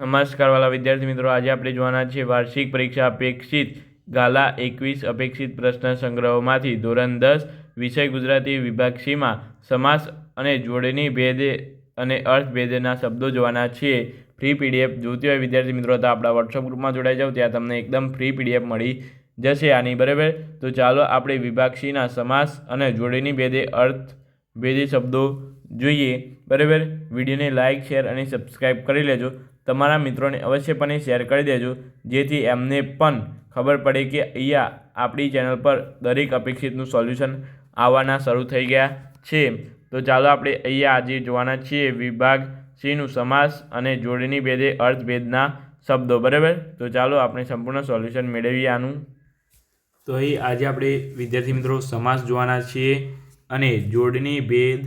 નમસ્કાર વાલા વિદ્યાર્થી મિત્રો, આજે આપણે જોવાના છે વાર્ષિક પરીક્ષા અપેક્ષિત ગાલા એકવીસ અપેક્ષિત પ્રશ્ન સંગ્રહોમાંથી ધોરણ દસ, વિષય ગુજરાતી વિભાગ સીમાં સમાસ અને જોડણી ભેદે અને અર્થ ભેદેના શબ્દો જોવાના છીએ. ફ્રી પીડીએફ જોતી હોય વિદ્યાર્થી મિત્રો, તો આપણા વોટ્સઅપ ગ્રુપમાં જોડાઈ જાઓ, ત્યાં તમને એકદમ ફ્રી પીડીએફ મળી જશે આની બરાબર. તો ચાલો આપણે વિભાગ સીના સમાસ અને જોડણી ભેદે અર્થ ભેદે શબ્દો જોઈએ. બરાબર? વિડીયોને લાઇક શેર અને સબસ્ક્રાઈબ કરી લેજો. તમારા મિત્રોને અવશ્યપણે શેર કરી દેજો, જેથી એમને પણ ખબર પડે કે અહીંયા આપણી ચેનલ પર દરેક અપેક્ષિતનું સોલ્યુશન આવવાના શરૂ થઈ ગયા છે. તો ચાલો આપણે અહીંયા આજે જોવાના છીએ વિભાગ સીનું સમાસ અને જોડણી ભેદે અર્થભેદના શબ્દો, બરાબર? તો ચાલો આપણે સંપૂર્ણ સોલ્યુશન મેળવીએ આનું. તો અહીં આજે આપણે વિદ્યાર્થી મિત્રો સમાસ જોવાના છીએ અને જોડણી ભેદ,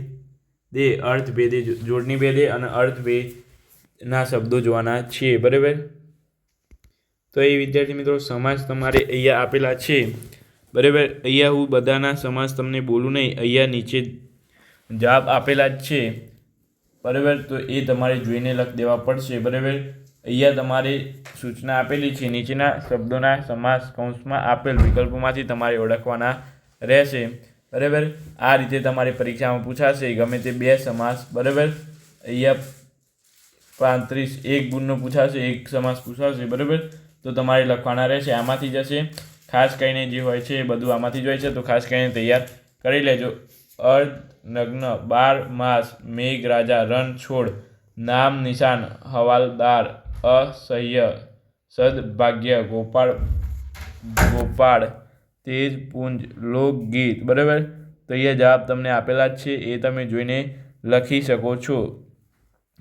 દે અર્થભેદે જોડણી ભેદે અને અર્થ ભેદના શબ્દો જોવાના છીએ, બરાબર? તો એ વિદ્યાર્થી મિત્રો સમાસ તમારે અહીંયા આપેલા છે, બરાબર? અહીંયા હું બધાના સમાસ તમને બોલું નહીં, અહીંયા નીચે જવાબ આપેલા જ છે, બરાબર? તો એ તમારે જોઈને લખ દેવા પડશે, બરાબર? અહીંયા તમારે સૂચના આપેલી છે, નીચેના શબ્દોના સમાસ કૌંસમાં આપેલ વિકલ્પોમાંથી તમારે ઓળખવાના રહેશે, બરાબર? આ રીતે તમારી પરીક્ષામાં પૂછાશે, ગમે તે બે સમાસ, બરાબર? અહીંયા પાંત્રીસ, એક ગુણનો પૂછાશે, એક સમાસ પૂછાશે, બરાબર? તો તમારે લખવાના રહેશે, આમાંથી જશે. ખાસ કરીને જે હોય છે એ બધું આમાંથી જ હોય છે, તો ખાસ કરીને તૈયાર કરી લેજો. અર્ધ નગ્ન, બાર માસ, મેઘ રાજા, રણ છોડ, નામ નિશાન, હવાલદાર, અસહ્ય સદભાગ્ય ગોપાળ ગોપાળ, તેજ પુંજ, લોકગીત, બરાબર? તો અહીંયા જવાબ તમને આપેલા જ છે, એ તમે જોઈને લખી શકો છો.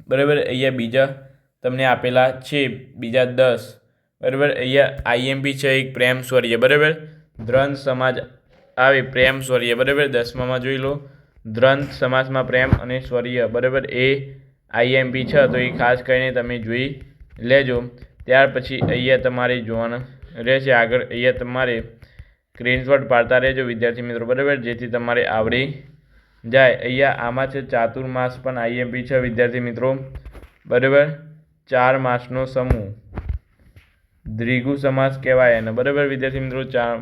બરાબર? અહીંયા બીજા તમને આપેલા છે, બીજા દસ. બરાબર? અહીંયા આઈએમપી છે, એક પ્રેમ સ્વર્ય. બરાબર? દ્રંથ સમાજ આવે, પ્રેમ સ્વર્ય. બરાબર? દસમામાં જોઈ લો. દ્રંથ સમાજમાં પ્રેમ અને સ્વર્ય. બરાબર? એ આઈએમપી છે, તો એ ખાસ કરીને તમે જોઈ લેજો. ત્યાર પછી અહીંયા તમારે જોવાનું રહેશે. આગળ અહીંયા તમારે સ્ક્રીનશોટ પાડતા રહેજો, વિદ્યાર્થી મિત્રો. બરાબર? જેથી તમારે આવડી જાય, અહીંયા આમાં છે ચાતુર્માસ પણ આઈએમપી છે, વિદ્યાર્થી મિત્રો. બરાબર? ચાર માસનો સમૂહ. દ્રિગુ સમાસ કહેવાય એને. બરાબર, વિદ્યાર્થી મિત્રો? ચાર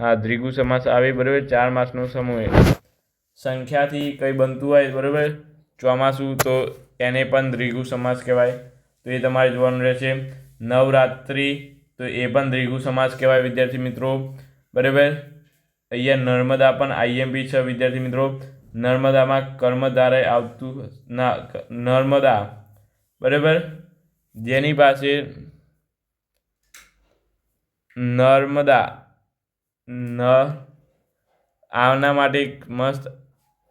હા, દ્રિગુ સમાસ આવે. બરાબર, ચાર માસનો સમૂહ સંખ્યાથી કંઈ બનતું હોય, બરાબર? ચોમાસું તો એને પણ દ્રિગુ સમાસ કહેવાય. તો એ તમારે જોવાનું રહેશે. નવરાત્રિ તો એ પણ દ્વિગુ સમાસ કહેવાય, વિદ્યાર્થી મિત્રો. બરાબર? અહીંયા નર્મદા પણ આઈએમપી છે, વિદ્યાર્થી મિત્રો. નર્મદામાં કર્મધારે આવતું ના, નર્મદા. બરાબર? જેની પાસે નર્મદા, ન આના માટે એક મસ્ત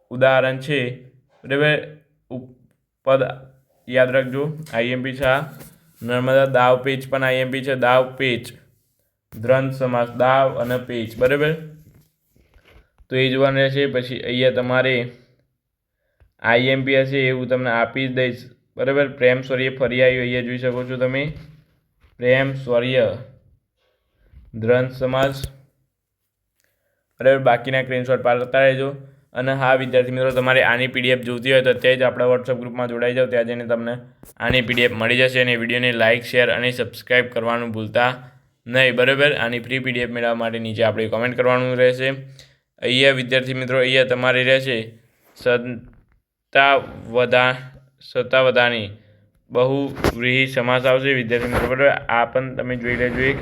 ઉદાહરણ છે. બરાબર? પદ યાદ રાખજો. આઈએમપી છે આ. નર્મદા દાવ પેચ પણ આઈએમપી છે. દાવ પેચ. દ્રંથ સમાસ, દાવ અને પેચ. બરાબર? તો એ જોવાનું રહેશે. પછી અહીંયા તમારે આઈએમપી હશે એવું તમને આપી જ દઈશ. બરાબર? પ્રેમ સ્વર્ય ફરી આવ્યું, અહીંયા જોઈ શકો છો તમે. પ્રેમ સ્વર્ય. દ્રંથ સમાજ. બરાબર? બાકીના સ્ક્રીનશોટ પાડતા રહેજો. અને હા, વિદ્યાર્થી મિત્રો, તમારે આની પીડીએફ જોઈતી હોય તો તે જ આપણા વોટ્સઅપ ગ્રુપમાં જોડાઈ જાઓ. ત્યાં જઈને તમને આની પીડીએફ મળી જશે અને વિડીયોને લાઇક શેર અને સબસ્ક્રાઈબ કરવાનું ભૂલતા નહીં. બરાબર? આની ફ્રી પીડીએફ મેળવવા માટે નીચે આપણે કોમેન્ટ કરવાનું રહેશે. અહીંયા વિદ્યાર્થી મિત્રો, અહીંયા તમારી રહેશે સત્તાવધા, સત્તાવધાની બહુવ્રીહી સમાસ આવશે. વિદ્યાર્થી મિત્રો, બરાબર? આ પણ તમે જોઈ લેજો એક.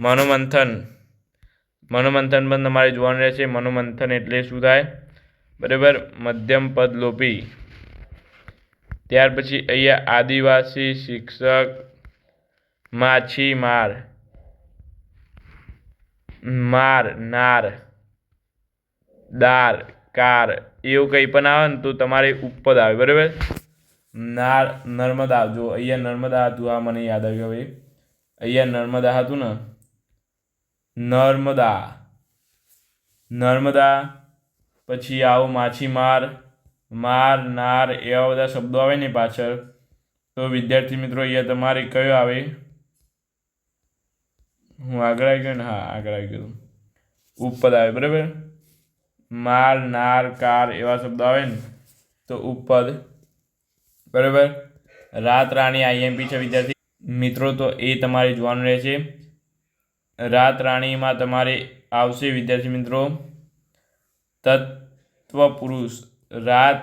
મનોમંથન. મનોમંથન પણ તમારે જોવાનું રહેશે. મનોમંથન એટલે શું થાય? બરાબર? મધ્યમ પદ લોપી. ત્યાર પછી અહીંયા આદિવાસી શિક્ષક માછીમાર. માર નાર દાર કાર, એવું કંઈ પણ આવે ને તો તમારે ઉપપદ આવે, બરાબર? નાર નર્મદા, જો અહીંયા નર્મદા હતું, આ મને યાદ આવ્યું હવે અહીંયા નર્મદા હતું ને, નર્મદા નર્મદા, પછી આવો માછીમાર માર, નાર, એવા બધા શબ્દો આવે ને પાછળ. તો વિદ્યાર્થી મિત્રો, અહીંયા તમારે કયો આવે? હું આગળ આવી ગયો ને, હા, આગળ આવી ગયો. ઉપપદ આવે, બરાબર? માર નાર કાર એવા શબ્દો આવે ને, તો ઉપર બરાબર? રાત રાણી આઈએમપી છે, વિદ્યાર્થી. મિત્રો, તો એ તમારે જોવાનું રહેશે. રાત રાણીમાં તમારે આવશે, વિદ્યાર્થી મિત્રો. તત્વ પુરુષ રાત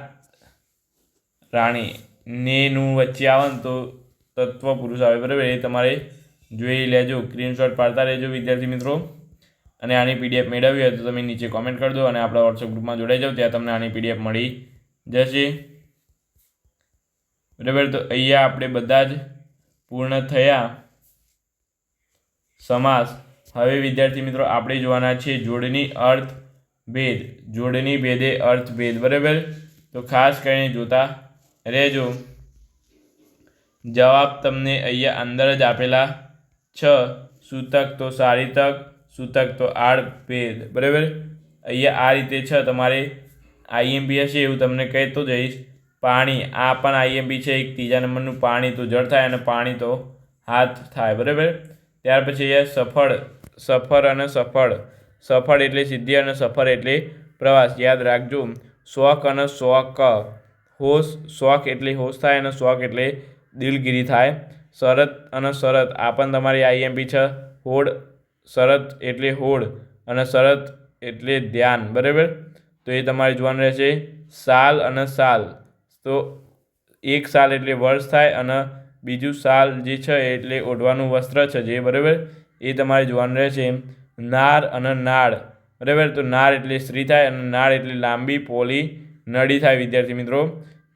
રાણી. નેનું વચ્ચે આવે ને, તો તત્વ પુરુષ આવે. બરાબર? એ તમારે જોઈ લેજો, સ્ક્રીનશોટ પાડતા રહેજો, વિદ્યાર્થી મિત્રો. અને આની પીડીએફ મેળવવી હોય તો તમે નીચે કોમેન્ટ કરી દો અને આપણા વોટ્સએપ ગ્રુપમાં જોડાઈ જાઓ, ત્યાં તમને આની પીડીએફ મળી જશે. બરાબર, તો અહીંયા આપણે બધા જ પૂર્ણ થયા. સમાસ. હવે વિદ્યાર્થી મિત્રો, આપણે જોવાના છે જોડની અર્થ ભેદ. જોડની ભેદે અર્થ ભેદ, બરાબર? તો ખાસ કરીને જોતા રહેજો. જવાબ તમને અહીંયા અંદર જ આપેલા છ. સૂતક તો સારી તક. સૂતક તો આડ ભેદ, બરાબર? અહીંયા આ રીતે છે, તમારે આઈએમપી હશે એવું તમને કહેતો જઈશ પાણી, આ પણ આઈએમપી છે, એક ત્રીજા નંબરનું પાણી તો જળ થાય અને પાણી તો હાથ થાય, બરાબર? ત્યાર પછી અહીંયા સફળ, સફર અને સફળ. સફળ એટલે સિદ્ધિ અને સફર એટલે પ્રવાસ. યાદ રાખજો, શોખ અને શોખ હોશ, શોખ એટલે હોશ થાય અને શોખ એટલે દિલગીરી થાય. શરત અને શરત, આ પણ તમારી આઈએમપી છે. હોડ શરત એટલે હોડ અને શરત એટલે ધ્યાન, બરાબર? તો એ તમારે જોવાનું રહેશે સાલ અને સાલ. તો એક સાલ એટલે વર્ષ થાય અને બીજું સાલ જે છે એટલે ઓઢવાનું વસ્ત્ર છે જે, બરાબર? એ તમારે જોવાનું રહેશે નાર અને નાળ, બરાબર? તો નાર એટલે સ્ત્રી થાય અને નાળ એટલે લાંબી, પોલી, નળી થાય, વિદ્યાર્થી મિત્રો.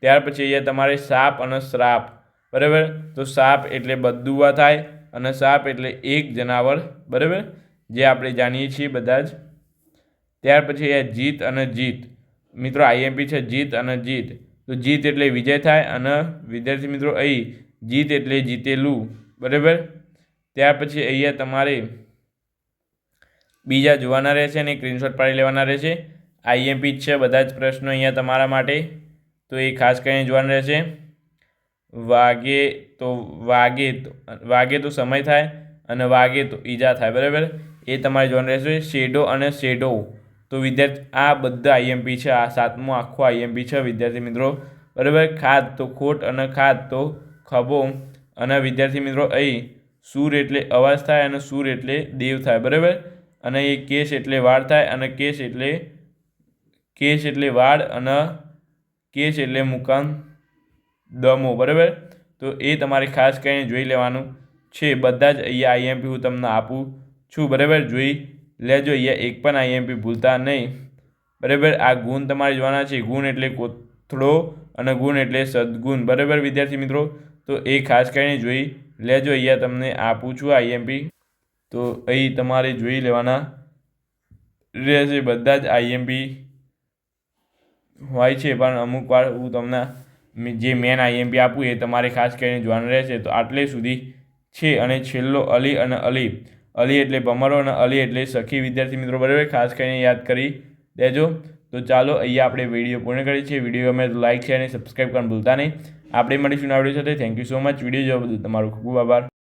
ત્યાર પછી અહીંયા તમારે સાપ અને શ્રાપ, બરાબર? તો સાપ એટલે બદુવા થાય અને સાપ એટલે એક જનાવર, બરાબર? જે આપણે જાણીએ છીએ બધા જ. ત્યાર પછી અહીંયા જીત અને જીત. મિત્રો, આઈએમપી છે જીત અને જીત. તો જીત એટલે વિજય થાય અને વિદ્યાર્થી મિત્રો, અહીં જીત એટલે જીતેલું, બરાબર? ત્યાર પછી અહીંયા તમારે બીજા જોવાના રહેશે અને સ્ક્રીનશોટ પાડી લેવાના રહેશે. આઈએમપી છે બધા જ પ્રશ્નો અહીંયા તમારા માટે. તો એ ખાસ કરીને જોવાના રહેશે. વાગે તો વાગે તો વાગે તો સમય થાય અને વાગે તો ઈજા થાય, બરાબર? એ તમારે જોવાનું રહેશે શેડો અને શેડો તો વિદ્યાર્થી, આ બધા આઈએમપી છે, આ સાતમું આખું આઈએમપી છે, વિદ્યાર્થી મિત્રો. બરાબર? ખાદ તો ખોટ અને ખાદ તો ખભો. અને વિદ્યાર્થી મિત્રો, અહીં સૂર એટલે અવાજ થાય અને સૂર એટલે દેવ થાય, બરાબર? અને એ કેશ એટલે વાળ થાય અને કેશ એટલે કેશ એટલે વાળ અને કેશ એટલે મુકામ દમો, બરાબર? તો એ તમારે ખાસ કરીને જોઈ લેવાનું. છે, બધા જ અહીંયા આઈએમપી હું તમને આપું છું, બરાબર? જોઈ લેજો, અહીંયા એક પણ આઈએમપી ભૂલતા નહીં. બરાબર? આ ગુણ તમારે જોવાના છે. ગુણ એટલે કોથળો અને ગુણ એટલે સદગુણ. બરાબર, વિદ્યાર્થી મિત્રો? તો એ ખાસ કરીને જોઈ લેજો, અહીંયા તમને આપું છું આઈએમપી તો અહીં તમારે જોઈ લેવાના રહેશે. બધા જ આઈએમપી હોય છે, પણ અમુક વાર હું તમને જે મેન આઈએમપી આપવું એ તમારે ખાસ કરીને જોવાનું રહેશે. તો આટલે સુધી છે અને છેલ્લો અલી અને અલી. અલી એટલે ભમરો અને અલી એટલે સખી વિદ્યાર્થી મિત્રો, બરાબર? ખાસ કરીને યાદ કરી દેજો. તો ચાલો, અહીંયા આપણે વીડિયો પૂર્ણ કરીએ છીએ. વીડિયો અમે લાઇક છે અને સબસ્ક્રાઈબ કરવાનું ભૂલતા નહીં. આપણે મળીશું આ વીડિયો સાથે. Thank you so much video જોવા બદલ તમારો ખૂબ આભાર.